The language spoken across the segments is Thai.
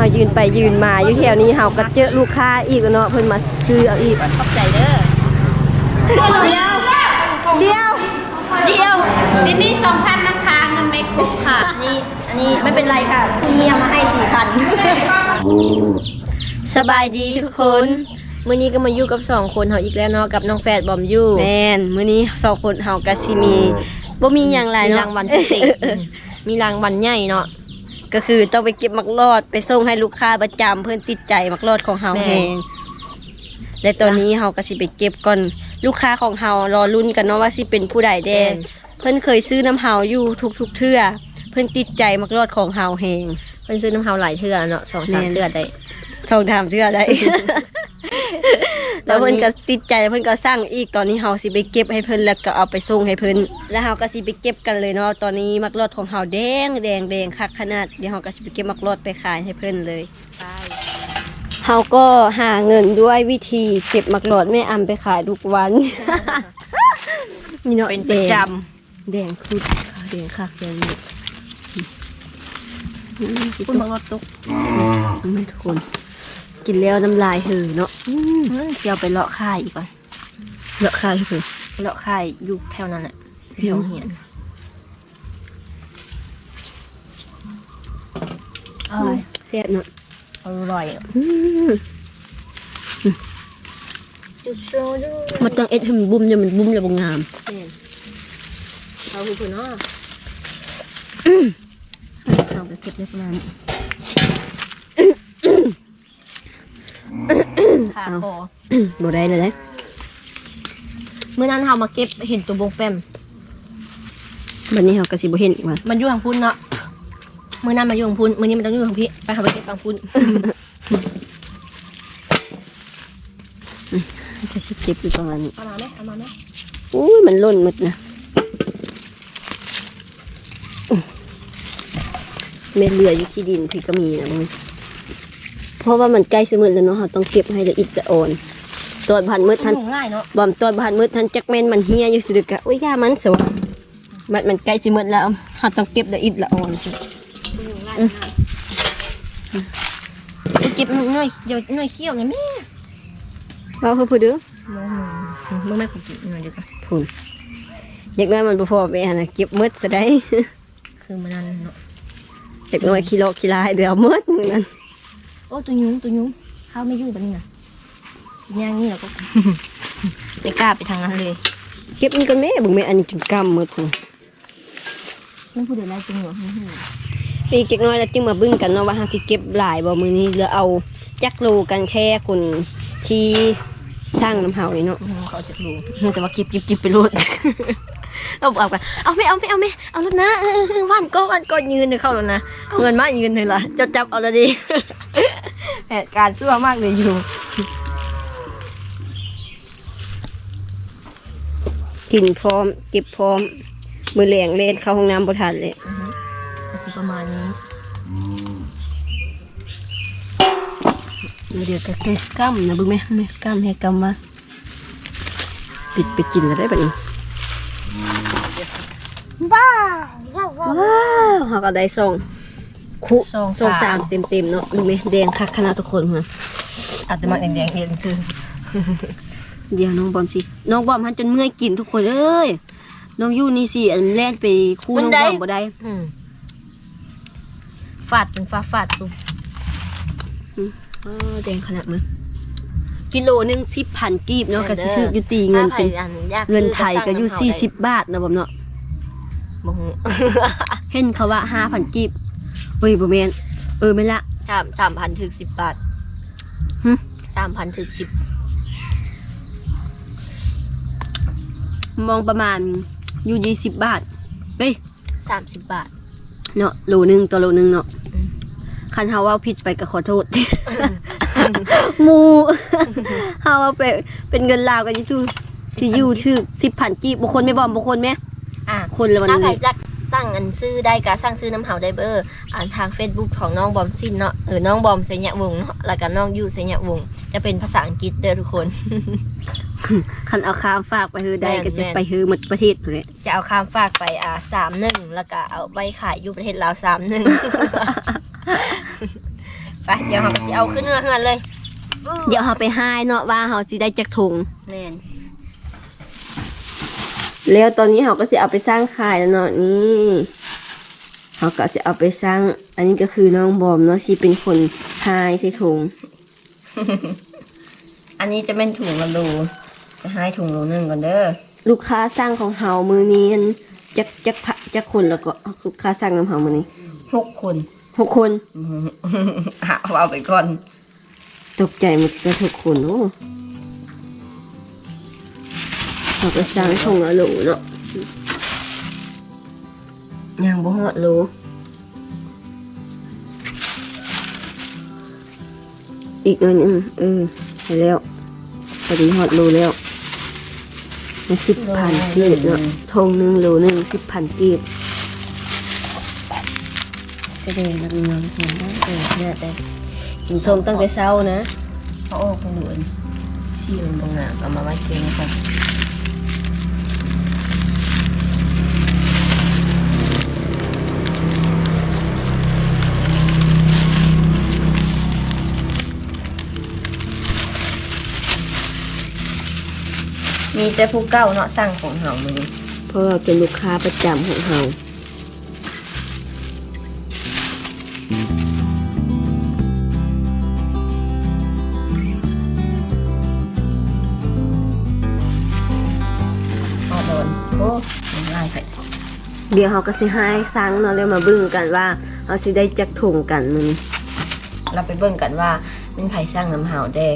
เฮายืนไปยืนมาอยู่แถวนี้เฮาก็เจอลูกค้าอีกแล้วเนาะเพิ่นมาซื้อเอาอีกขอบใจเด้อเดียวเดียวเดียวดินนี่สองพันนะคะเงินไม่ครบค่ะอันนี้อันนี้ไม่เป็นไรค่ะคุณเมียมาให้สี่พันสบายดีทุกคนมื้อนี้ก็มาอยู่กับสองคนเฮาอีกแล้วเนาะกับน้องแฝดบอมอยู่แม่นมื้อนี้สองคนเฮาก็สิมีบ่มีหยังหลายมีเนาะรางวัลพิเศษมีรางวัลใหญ่เนาะ ก็คือต้องไปเก็บมักรอดไปส่งให้ลูกค้าประจำเพื่อนติดใจมักรอดของเฮาแม่แฮงและตอนนี้เฮาก็สิไปเก็บก่อนลูกค้าของเฮารอลุ้นกันเนาะว่าสิเป็นผู้ใดแดงเพิ่นเคยซื้อน้ำเฮาอยู่ทุกๆเทื่อเพิ่นติดใจมักรอดของเฮาแฮงเพิ่นซื้อน้ำเฮาหลายเทื่อเนาะสองสามแม่น เทื่อได้สองถามเทื่อได้ แล้วเพิ่นก็ติดใจเพิ่นก็สั่งอีกตอนนี้เฮาสิไปเก็บให้เพิ่นแล้วก็เอาไปส่งให้เพิ่นแล้วเฮาก็สิไปเก็บกันเลยเนาะตอนนี้มักรอดของเฮาแดงแดงแดงคักขนาดเดี๋ยวเฮาก็สิไปเก็บมักรอดไปขายให้เพิ่นเลยไปเฮาก็หาเงินด้วยวิธีเก็บมักรอดแม่อำไปขายทุกวันมีเนาะเป็นประจแดงคือแดงคักแดงนี่อืมำคุณบังรถตุกไม่ทุกคน กินแล้วน้ำลายเหือเนาะอืมเดี๋ยวไปเลาะค่ายอีกก่อนเลาะข้าวให้เหือเลาะค่ายอยู่แถวนั้นแหละแถวเหียนอร่อยแซ่บเนาะอร่อยอืมจุดโซดูมันต้องเอ็ดให้มันบุ้มเนี่ยมันบุ้มแล้วบ่งามเอาคุณเนาะเอาไปเก็บในป ระมาณขาคอบ่ได้เลยนะเมื่อนั้นเรามาเก็บเห็นตัวบงแฟมวันนี้เราก็สิบ่เห็นอีกว่ามันอยู่ทางพุ่นเนาะเมื่อนั้นมันอยู่ทางพุ่นเมื่อนี้มันต้องอยู่ทางพี่ไปเขาไปเก็บทางพุ่นก็สิเก็บอยู่ประมาณนี้เอามาไหมเอามาไหมอุ้ยมันล่นหมดนะเม็ดเหลืออยู่ที่ดินพี่ก็มีนะมึง เพราะว่ามันใกล้สมืดแล้วเนาะเราต้องเก็บให้ละเอียดละอ่อน ตอนผ่านมืดทันมันง่ายเนาะบอมตอนผ่านมืดทันจักแม่นมันเฮียอยู่สิดึกอะอุ้ยย่ามันสวะมันมันใกล้สิมืดแล้วเราต้องเก็บละเอียดละอ่อนจ้ะง่ายง่ายไปเก็บหน่อยเดี๋ยวหน่อยเขี้ยวหน่อยแม่เอาเพื่อพูดเด้อมึงไม่ผมกินหน่อยดีกว่าพูนอยากได้มันบ่พอไปหั่นน่ะเก็บมืดซะได้คือมันนั่นเนาะเด็กน้อยขี้โลขี้ลายเดี๋ยวมืดมื้อนั้น โอ้ตัวยุ้งตัวยุ้งเข้าไม่อยู่แบบนี้นะย่างนี่เราก็ ไม่กล้าไปทางนั้นเลย เก็บมันกันแม่เบิ่งแม่อันนี้จนกำมืดพุ่นนั่นพูดเดี๋ยวไรจริงเหรออีกเด็กน้อยแล้วจึงมาเบึ้งกันเนาะว่าเฮาสิเก็บหลายบ่มื้อนี้หรือเอาจักโลกันแค่คนที่สร้างน้ำเฮานี่เนาะเขาจะรู้แต่ว่าเก็บจิบจิบไปโลดเอาเอากันเอาไม่เอาไม่เอาไม่เอาแล้วนะเออเออวันก็วันก็ยืนเลยเข้าแล้วนะเอาเงินมายืนเลยล่ะจับจับเอาแล้วดิ แผนการซั่วมากเลยอยู่ กินพร้อม เก็บพร้อม มือแหลงเล่นเข้าห้องน้ำบ่ทันเลยก็สิประมาณนี้เดี๋ยวก็แค่กำนะเบึ้งไหมไหมกำให้กำมาปิดไปกินแล้วได้ปะนี่ว้าวว้าวเขาก็ได้ส่ง คุสองส่งสาสามมเต็มเต็มๆเนาะดูไหมแดงคักขนาดทุกคนมาอาจจะมาแดงๆเห็นคือเดี๋ยวน้องบอมสิ น้องบอมหันจนเมื่อยกินทุกคนเอ้ย น้องยู่นี่สิอันแล่นไปคู่น้องบอมบ่ได้ฟาดจนฟ้าฟาดซุเออแดงขนาดมั้ยกิโลหนึ่งสิบพันกีบเนาะก็สิซื้ออยู่ตีเงินเป็นเงินไทยก็อยู่สี่สิบบาทนะบอมเนาะบ่ฮู้เห็นเขาว่าห้าพันกีบ เฮ้ยบ่แมนเออไม่นละ สามสามพันถึงสิบบาทหึ สามพันถึงสิบมองประมาณอยู่ยี่สิบบาทเฮ้ยสามสิบบาท เนาะโลหนึงต่อโลหนึงเนาะอืม คันเฮาเว่าผิดไปก็ขอโทษ หมู เฮาเอาไปเป็นเงินลาวกันอยู่ที่อยู่ถึกสิบพันกีบบางคนไม่บอมบางคนไหมอะคนละวันถ้าใครนี้อยาก สั่งอันซื้อได้ก็สั่งซื้อน้ำเผาได้เบอร์อ่านทาง Facebook ของน้องบอมซินเนาะเออน้องบอมเสยะวงศ์เนาะแล้วก็น้องยูเสยะวงศ์จะเป็นภาษาอังกฤษเด้อทุกคน คันเอาข้ามฝากไปเฮือได้แม่นก็จะแม่นไปเฮือหมดประเทศเลยจะเอาข้ามฝากไปอ่าสามหนึ่งแล้วก็เอาไปขายอยู่ประเทศลาวสามหนึ่ง ไปเดี๋ยวเราก็สิเอาขึ้นเฮือเฮือนเลยเดี๋ยวเฮาไปหายเนาะว่าเฮาสิได้จักถุงแม่น แล้วตอนนี้เขาก็จะเอาไปสร้างขายแล้วเนาะนี่เขาก็จะเอาไปสร้าง อันนี้ก็คือน้องบอมเนาะที่เป็นคนทายใส่ถุง อันนี้จะเป็นถุงละโลจะให้ถุงโลหนึงก่อนเด้อลูกค้าสร้างของเฮามือนี้อันจักจักพะจักคนแล้วก็ลูกค้าสร้างของเฮามือนี้หกคนหกคนอืมเอาเอาไปก่อน ตกใจหมันก็ทุกคนโอ้ เขาก็สร้างถุงละโหลเนาะยังบ่ฮอดโลอีกหน่อยหนึงเออไปแล้วพอดีฮอดโลแล้วสิบพันกีบเนาะทงหนึ่งโลหนึ่งสิบพันกีบจะได้นักเรียนเห็นได้เออเนี่ยแต่กินส้มตั้งแต่เช้านะเขาออกไปดูอันซี่มันตรงน้ำเอามาไว้เกงก่อน มีแต่ผู้เก้าเนาะสั่งของเฮามือเพราะเราเป็นลูกค้าประจำของเราออโดนโอ้มันง่ายไปเดี๋ยวเขาก็สิให้ซังเนาะเรียมาเบึ้งกันว่าเราสิได้จักถุงกันมึงเราไปเบิ่งกันว่าเป็นไผ่สร้างน้ำเฮาได้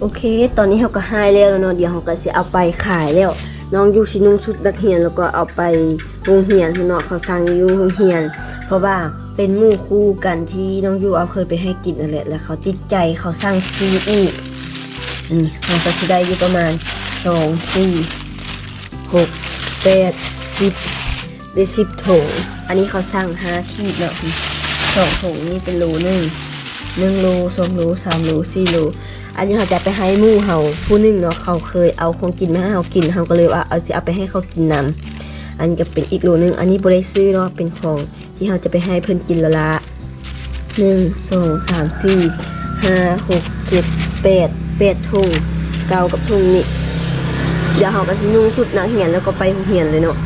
โอเค ตอนนี้เขาก็ให้แล้วเนาะเดี๋ยวเขาก็สิเอาไปขายแล้ว น้องอยู่ชินุ่งชุดนักเรียนแล้วก็เอาไปโรงเรียนเนาะเขาสั่งอยู่โรงเรียน เพราะว่าเป็นหมู่คู่กันที่น้องยูเอาเคยไปให้กินนั่นแหละแล้วเขาติดใจเขาสั่งซื้ออีกอืมเขาก็สิได้อยู่ประมาณสองสี่หกแปดสิบได้สิบถุงอันนี้เขาสั่งห้าขีดเนาะสองถุงนี่เป็นโลหนึ่งหนึ่งโลสองโลสามโลสี่โล อันนี้เขาจะไปให้หมู่เฮาผู้หนึงเนาะเขาเคยเอาของกินมาให้เฮากินเฮาก็เลยว่าเอาสิเอาไปให้เขากินนำอันนี้ก็เป็นอีกโลนึง อันนี้บ่ได้ซื้อเนาะเป็นของที่เฮาจะไปให้เพิ่นกินละละหนึ่งสองสามสี่ห้าหกเจ็ดแปดแปดถุงเก้ากับถุงนี่เดี๋ยวเฮาก็สินุ่งชุดนักเรียนแล้วก็ไปเรียนเลยเนาะ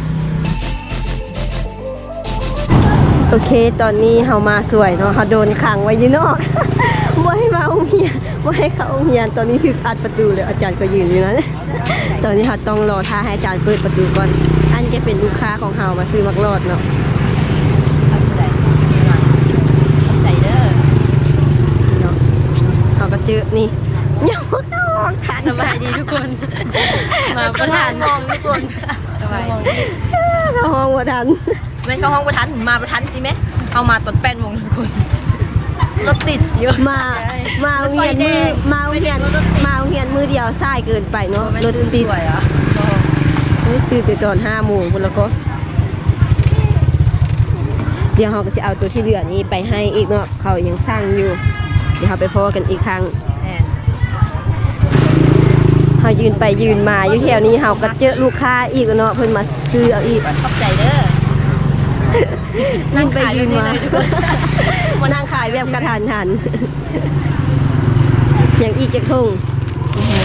โอเค ตอนนี้เฮามาสวยเนาะเฮาโดนขังไว้อยู่นอก บ่ให้มาโรงเรียนบ่ให้เข้าโรงเรียนตอนนี้คืออัดประตูเลยอาจารย์ก็ยืนอยู่นะตอนนี้เฮาต้องรอท่าให้อาจารย์เปิดประตูก่อน อันจะเป็นลูกค้าของเฮามาซื้อมักรอดเนาะเอาใจเอาใจเด้อเนาะเฮาก็เจอนี่ยังบ่ต้องออกค่ะสบายดีทุกคน มาประทานมองทุกคนสบายเข้าห้องบ่ทันไม่เข้าห้องประทันมาประทันสิไหมเข้ามาตอนแป้นวงทุกคน รถติดเยอะมา มาโรงเรียนมือมาโรงเรียนมาโรงเรียนมือเดียวสายเกินไปเนาะรถติดสวยอะเฮ้ยตื่นแต่ตอนห้าโมงพุ่นแล้วก็ เดี๋ยวเราก็จะเอาตัวที่เหลือนี้ไปให้อีกเนาะเขายังสร้างอยู่ เดี๋ยวเราไปพอกันอีกครั้งแอนเขายืนไปยืนมาอยู่แถวนี้เราก็เจอลูกค้าอีกเนาะเพิ่นมาซื้อเอาอีกขอบใจเด้อยื นไปยืนมานั่งขายอยู่นี่เลยทุกคนมานั่งขายแบบกระทันหันยังอีกจะทง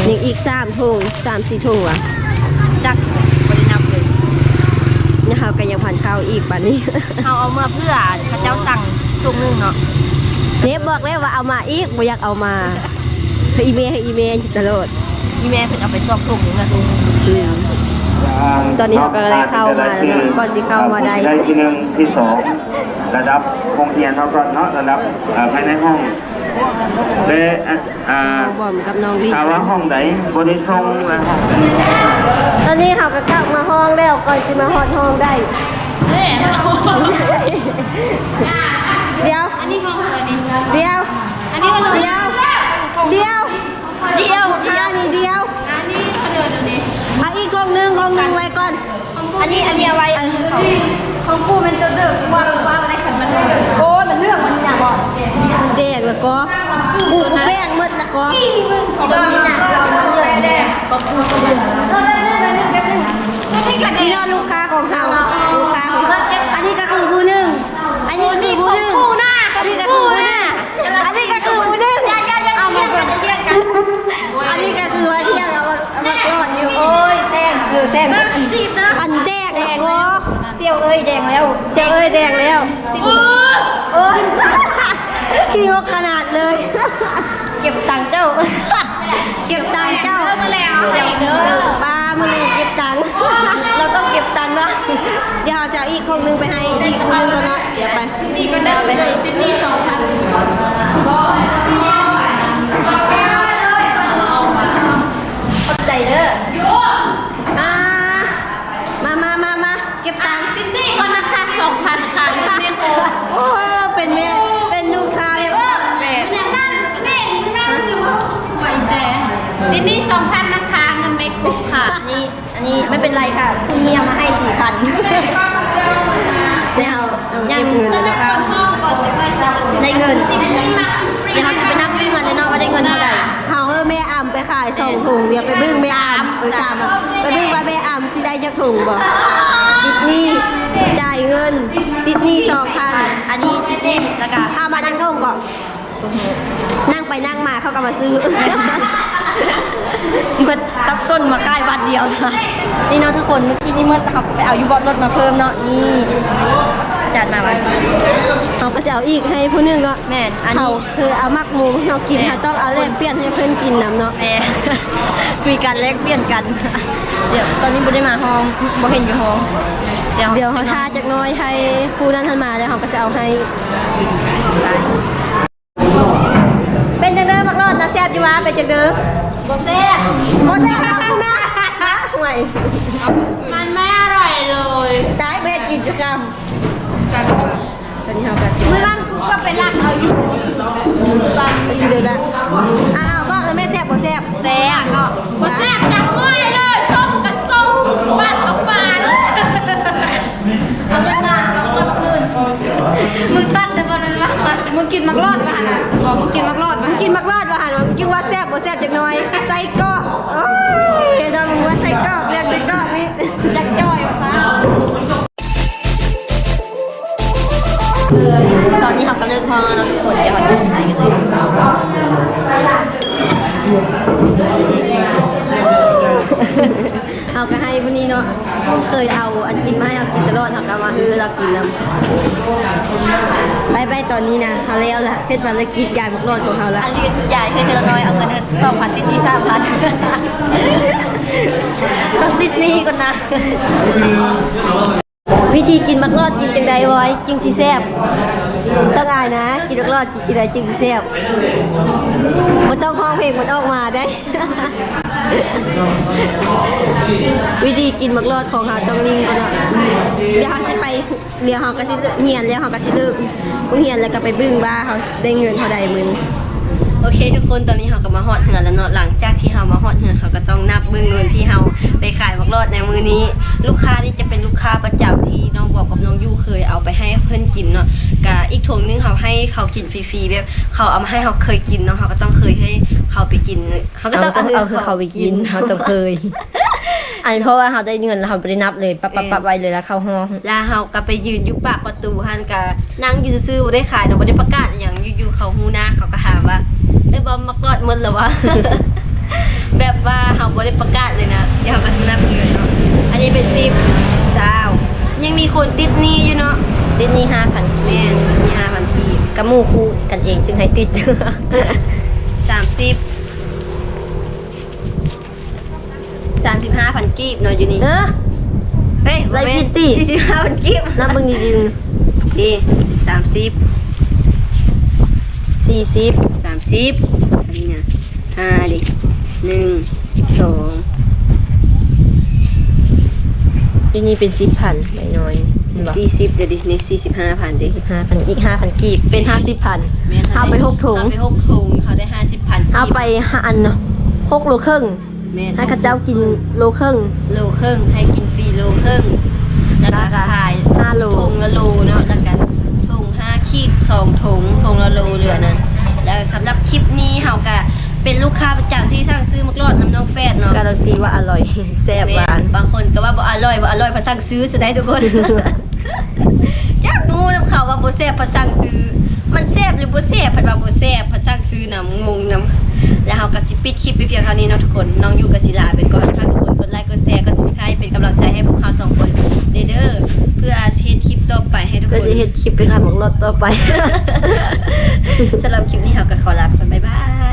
ยังอีกสามทงสามสี่ทงว่ะจักบรินำเลยนี่เขาก็ยังพันข้าวอีกป่านนี้เอาเอาเมื่อเพื่อข้าเจ้าสั่งทุกนึงเนาะเนฟบอกแล้วว่าเอามาอีกบ่อยากเอามาให้อีเมลให้อีเมลตลอดอีเมลเพิ่นเอาไปซ่อมทุกนึงนะทุกอืม ตอนนี้เขาก็ได้เข้ามาแล้วเนอะก่อนสิเข้ามาได้ได้ที่หนึ่งที่สองระดับโรงเรียนเขาก็เนาะระดับเอ่อภายในห้องและอะอ่าน้องบอมกับน้องลีถามว่าห้องไหนบริทรงอะห้องไหนตอนนี้เขาก็กลับมาห้องแล้วก่อนจะมาฮอดห้องได้เดี๋ยว อันนี้ของเธอนี่เดี๋ยว อันนี้ก็เลยเดี๋ยว เดี๋ยว เดียว ห้านี่เดียว อันนี้เธอนี่ เอาอีกกองหนึงกองหนึงไว้ก่อน อันนี้อันนี้เอาไว้ของกูเป็นตัวเดือกว่าว่าอะไรขันมันเลยโอ้มันเลือกมันอยากบอกแดงแล้วก็กูแป้งหมดแล้วก็ของมันหนักเรามันเลือกแดงของกูตัวเดือกเออเออเออเออไม่ให้กันนี่เนาะลูกค้าของเขาลูกค้าของเขาอันนี้ก็คือผู้หนึ่งอันนี้ก็คือผู้หนึ่ง กูหน้า อันนี้ก็คือผู้ห แซงสิบนะ อันแดง แดง โอ้ แล้วเซียวเอ้ยแดงแล้วเจ้าเอ้ยแดงแล้วโอ้ยขี้งกขนาดเลย เก็บตังค์เจ้า เก็บตังค์เจ้ามาแล้วเดี๋ยวเด้อปลามาเลยเก็บตังค์เราต้องเก็บตังค์นะเดี๋ยวจะเอาอีกคนนึงไปให้อีกคนนึงก่อนเนาะเดี๋ยวไปนี่ก็ได้ไปให้ติดนี่สองพัน ไม่เป็นไรค่ะคุณเมียมาให้สี่พันเนี่ยเอาเอาเก็บเงินนะคะก่อนจะไปสมัครได้เงินติดนี่มาฟรีเดี๋ยวเราจะไปนับวิ่งกันเลยเนาะว่าได้เงินเท่าไหร่เขาเออแม่อ่ำไปขายสองถุงเดี๋ยวไปบึ้งแม่อ่ำไปสามอะไปบึ้งว่าแม่อ่ำที่ได้จะถุงบ่ติดหนี้จ่ายเงินติดหนี้สองพันอันนี้ติดหนี้แล้วก็เอามานั่งท่องก่อน นั่งไปนั่งมาเขาก็มาซื้อมันตับต้นมาใกล้บัตรเดียวนะนี่เนาะทุกคนเมื่อกี้นี่เมื่อเขาไปเอายูบอสรถมาเพิ่มเนาะนี่อาจารย์มาวันเขาก็จะเอาอีกให้ผู้หนึงเนาะแม่อันเขานี้คือเอามักหมูเรากินแม่เขาต้องเอาแลกเปลี่ยนให้เพื่อนกินน้ำเนาะแม่มีการแลกเปลี่ยนกัน เดี๋ยวตอนนี้ไม่ได้มาห้องบ่เห็นอยู่ห้องเดี๋ยวเดี๋ยวเขาทาจากน้อยให้ผู้นั้นทันมาแล้วเขาก็จะเอาให้เป็นจังเด้อมักรอดนะแซ่บอยู่วะเป็นจังเด้อบ่แซ่บโมแซ่บครับคุณแม่ห่วยมันไม่อร่อยเลยตายเบ็ดกิจกรรมตอนนี้เขาก็เมื่อวานก็ไปรักเอาอยู่ไปซื้อเลยละอ้าวบอกเลยแม่แซ่บบ่แซ่บแซ่บ งกินมักรอดป่ะน่ะบอกมึงกินมักรอดป่ะกินมักรอดว่าหันว่ากินว่าแซ่บบ่แซ่บจักหน่อยใส่กรอกโอ้ยเดี๋ยวมึงว่าใส่กรอกเรียกใส่กรอกนี่ อยากจ่อยว่าซะตอนนี้เขาก็เลิกห้องแล้วทุกคนเดี๋ยวเขาจะไปกันเลย เอาก็ให้วันนี้เนาะเคยเอาอันกินมาให้เอากินตลอดเขาก็มาเออเรากินแล้วไปไปตอนนี้นะเขาแล้วละเสร็จภารกิจยายมักรอดของเขาละอันนี้ใหญ่เคยเทละน้อยเอาเงินสองพันติดที่สามพันต้องติดหนี้ก่อนนะวิ ธีกินมักรอดกินจังใดวอยกินที่แซ่บต้องอายนะ กินมักรอดกินจังใดจึงสิแซ่บมันต้องห้องเพลงมันออกมาได้ วิธีกินมักรอดของเขาต้องลิงก่อนเนาะเดี๋ยวเขาจะไปเรียวเขาก็สิเลิกเฮียนแล้วเขาก็สิเลิกผู้เฮียนแล้วก็ไปบึ้งว่าเขาได้เงินเท่าใดมื้อนี้ โอเคทุกคนตอนนี้เขาก็มาฮอดเหือนแล้วเนาะหลังจากที่เขามาฮอดเหือนเขาก็ต้องนับเบื้องเงินที่เขาไปขายบักรอดในมือนี้ ลูกค้านี่จะเป็นลูกค้าประจำที่น้องบอกกับน้องยูเคยเอาไปให้เพื่อนกินเนาะกะอีกถุงนึงเขาให้เขากินฟรีๆแบบเขาเอามาให้เขาเคยกินเนาะเขาก็ต้องเคยให้เขาไปกินเขาก็ต้องเอาคือเขาไปกินเขาต้องเคยอันเพราะว่าเขาได้เงินแล้วเขาไปได้นับเลยปั๊บปั๊บปั๊บไว้เลยแล้วเข้าห้องแล้วเขาก็ไปยืนอยู่ปากประตูหันกะนั่งอยู่ซื่อๆบ่ได้ขายเนาะบ่ได้ประกาศอหย่างอยู่ๆเขาฮู้หน้าเขาก็ถามว่า เอ้ยบอมมักรอดหมดเหรอวะ แบบว่าเขาบ่ได้ประกาศเลยนะเดี๋ยวเขาก็สินับเงินเนาะ อันนี้เป็นซิปซาว ยังมีคนติดหนี้อยู่เนาะ ติดหนี่ห้าพันแม่นมี5,000ปีกระมูคู่กันเองจึงให้ติด30 35,000กีบเนาะอยู่นี่ เออเฮ้ยไรผิดติ45,000กีบนับมึงดีดี30ๆสี่ สิบสามสิบอันนี้นะห้าดิหนึ่งสองที่นี่เป็นสิบพันไม่น้อยเห็นปะสี่สิบเดี๋ยวดินี่สี่สิบห้าพันดิสิบห้าพันอีกห้าพันกีบเป็นห้าสิบพันเอาไปหกถุงเอาไปหกถุงเขาได้ห้าสิบพันเอาไปห้าอันเนาะหกโลครึ่งแม่นให้ข้าเจ้ากินโลครึ่งโลครึ่งให้กินฟรีโลครึ่งแล้วก็ขายห้าโลถุงละโลเนาะแล้วกันถุงห้า ขีดสองถุงถุงละโลเหลือนั้นแล้วสำหรับคลิปนี้เขาก็เป็นลูกค้าประจำที่สั่งซื้อมักรอดน้ำน้องแฟดเนาะการันตีว่าอร่อยแซ่บหวานบางคนก็ว่าบ่อร่อยบ่อร่อยเพอสั่งซื้อซะได้ทุกคนจักงูนำเขาว่าบ่แซ่บเพอสั่งซื้อ มันแซ่บหรือบ่แซ่บเพิ่นว่าบ่แซ่บเพอสั่งซื้อนำงงนำแล้วเฮาก็สิปิดคลิปไปเพียงเท่านี้เนาะทุกคนน้องอยู่กับศิลาไปก่อนฝากทุกคนก ดไลค์ไลค์กดแชร์กด subscribe เป็นกำลังใจให้พวกเราสองคนเด้อเด้อเพื่ออาเซียนคลิปต่อไปให้ทุกคก็นจะเฮ็ดคลิปไปขายหมกรถต่อไป สำหรับคลิปนี้เราก็ขอลาไปก่อนบ๊ายบาย